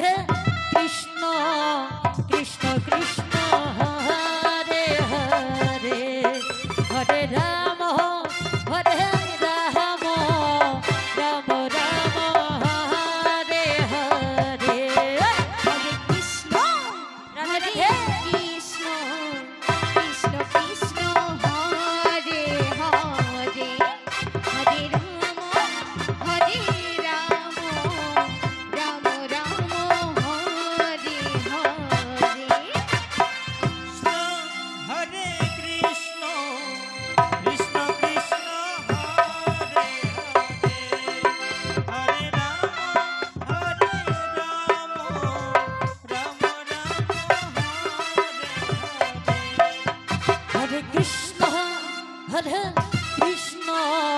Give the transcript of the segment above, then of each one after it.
Radhe Krishna.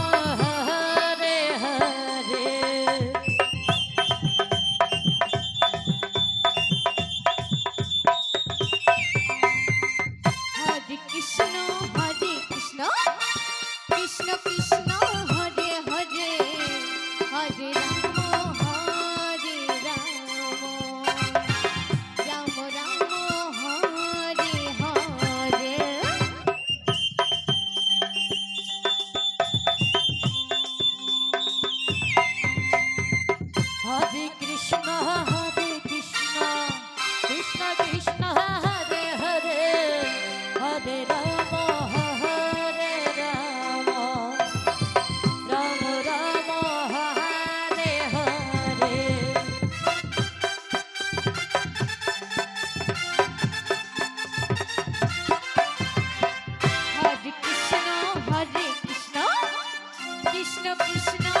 Krishna Krishna.